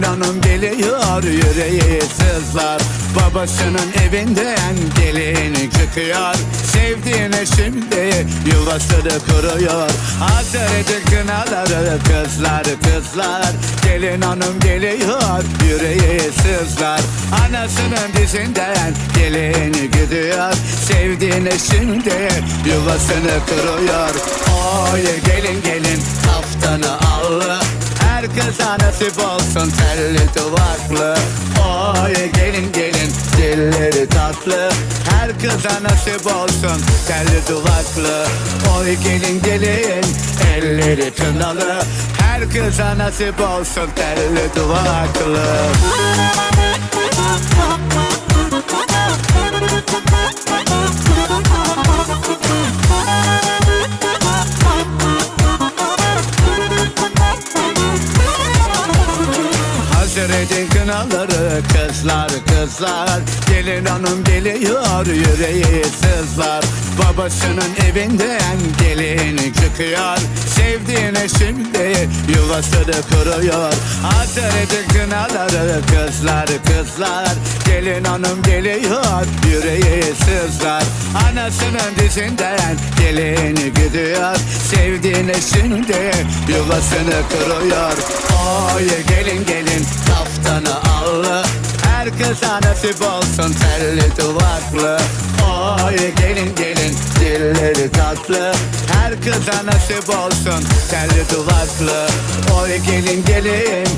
hanım geliyor yüreği sızlar. Babasının evinden gelin çıkıyor. Sevdiğine şimdi yuvasını kuruyor. Hazır edin kınaları kızlar kızlar. Gelin hanım geliyor yüreği sızlar. Anasının dizinden gelin gidiyor. Sevdiğine şimdi yuvasını kuruyor kıza nasip olsun telli duvaklı. Oy gelin gelin dilleri tatlı. Her kıza nasip olsun telli duvaklı. Oy gelin gelin elleri kınalı Her kıza nasip olsun telli duvaklı. Hazır edin kınaları kızlar kızlar. Gelin hanım geliyor yüreği sızlar. Babasının evinden gelin çıkıyor. Sevdiğine şimdi yuvasını kuruyor. Edin kınaları kızlar kızlar. Gelin hanım geliyor yüreği sızlar. Anasının dizinden gelin gidiyor. Sevdiğine şimdi yuvasını kuruyor. Oy gelin gelin kaftanı allı Her kıza nasip olsun telli duvaklı. Oy gelin gelin dilleri tatlı. Her kıza nasip olsun telli duvaklı. Oy gelin gelin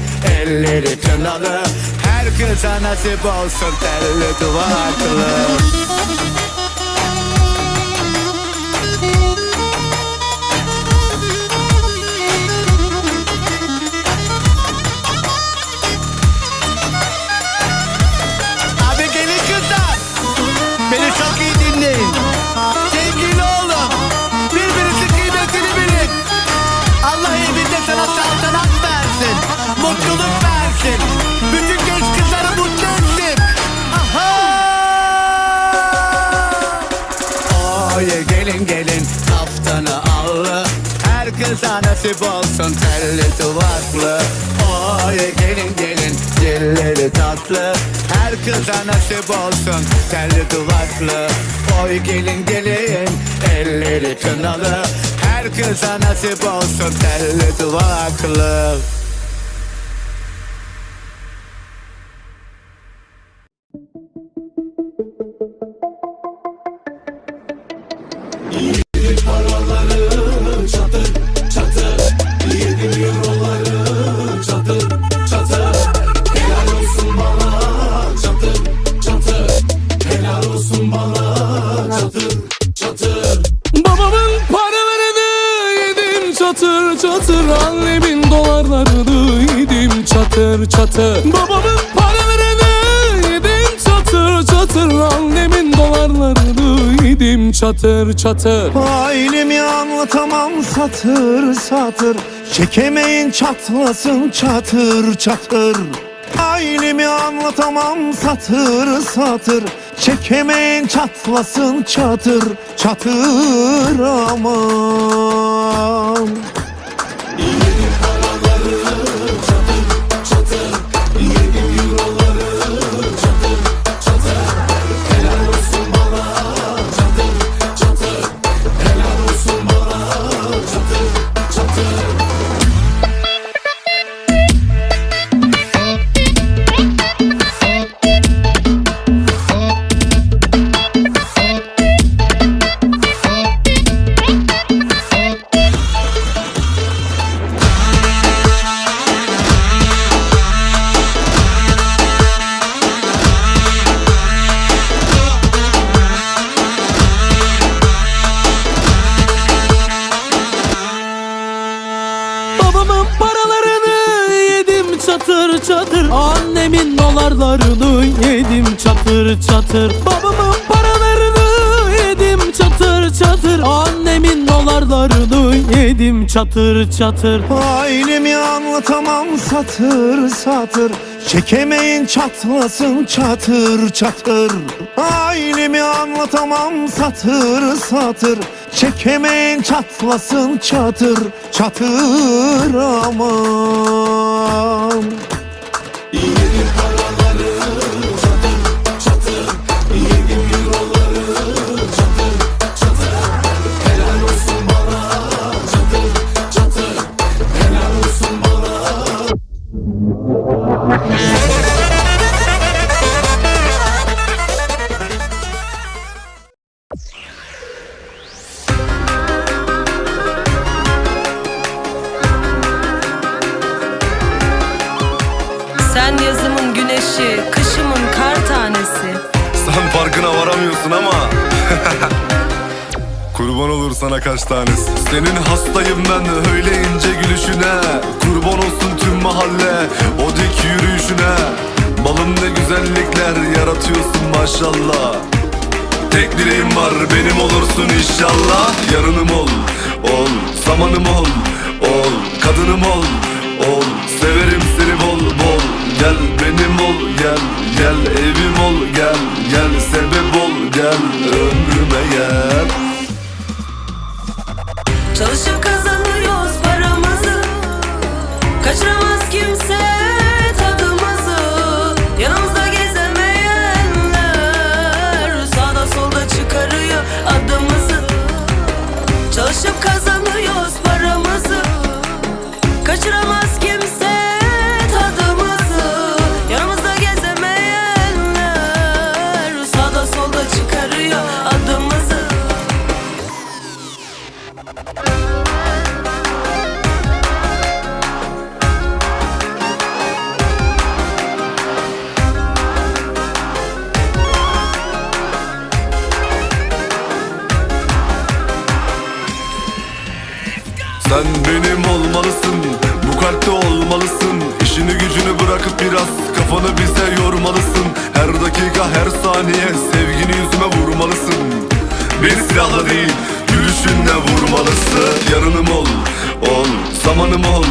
elleri kınalı. Her kıza nasip olsun telli duvaklı kıza nasip olsun telli duvaklı Oy gelin gelin dilleri tatlı. Her kıza nasip olsun telli duvaklı Oy gelin gelin elleri kınalı. Her kıza nasip olsun telli duvaklı çatır çatır. Babamın paralarını yedim çatır çatır Annemin dolarlarını yedim. Çatır çatır. Ailemi anlatamam satır satır Çekemeyin çatlasın çatır çatır. Ailemi anlatamam satır satır Çekemeyin çatlasın çatır çatır. Aman Annemin dolarlarını yedim çatır çatır. Babamın paralarını yedim çatır çatır. Annemin dolarlarını yedim çatır çatır. Ailemi anlatamam satır satır. Çekemeyin çatlasın çatır çatır. Ailemi anlatamam satır satır. Çekemeyin çatlasın çatır çatır. Aman Yeah. Sen yazımın güneşi, kışımın kar tanesi. Sen farkına varamıyorsun ama. Kurban olur sana kaç tanesi. Senin hastayım ben öyle ince gülüşüne. Kurban olsun tüm mahalle o dik yürüyüşüne. Balım ne güzellikler yaratıyorsun maşallah. Tek dileğim var benim olursun inşallah. Yarınım ol, ol, zamanım ol, ol. Kadınım ol, ol, severim seni bol bol Gel benim ol, gel, gel evim ol, gel Gel sebep ol, gel ömrüme gel. Çalışıp kazanıyoruz paramızı. Kaçıramaz kimse tadımızı. Yanımızda gezemeyenler Sağda solda çıkarıyor adımızı. Çalışıp kazanıyoruz paramızı. Kaçıramaz Kafanı bize yormalısın. Her dakika her saniye Sevgini yüzüme vurmalısın. Beni silahla değil Gülüşünle vurmalısın. Yarınım ol, ol. Zamanım ol,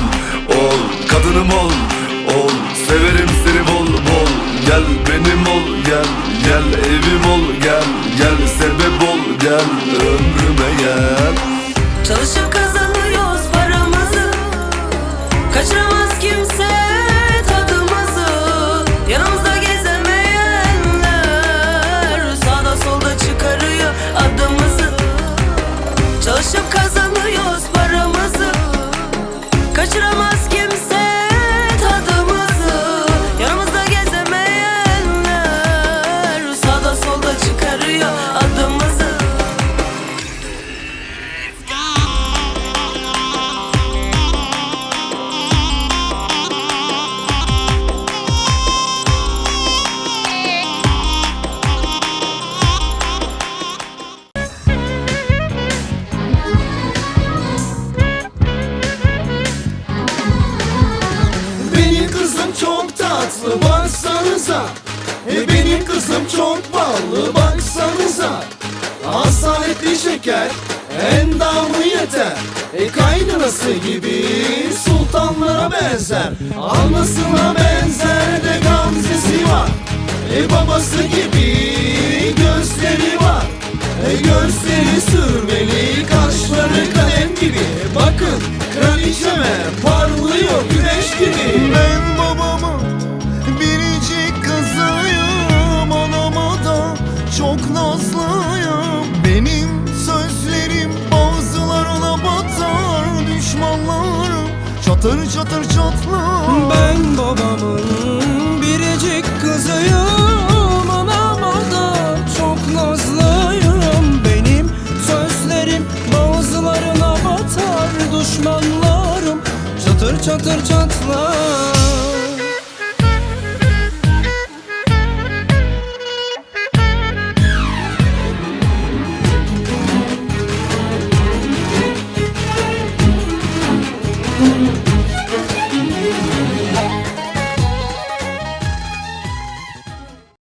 ol. Kadınım ol, ol. Severim seni bol bol. Gel benim ol gel. Gel evim ol gel. Gel sebep ol gel. Ömrüme gel. Çalışıp kızım çok ballı baksanıza. Asaletli şeker endamı yeter. E kaynanası gibi sultanlara benzer. Anasına benzer de gamzesi var. E babası gibi gözleri var. E Gözleri sürmeli, kaşları kalem gibi. Bakın kraliçeme parlıyor güneş gibi. Ben babamın çatır çatır çatlar Ben babamın biricik kızıyım Anama da çok nazlıyım. Benim sözlerim bazılarına batar Düşmanlarım. Çatır çatır çatlar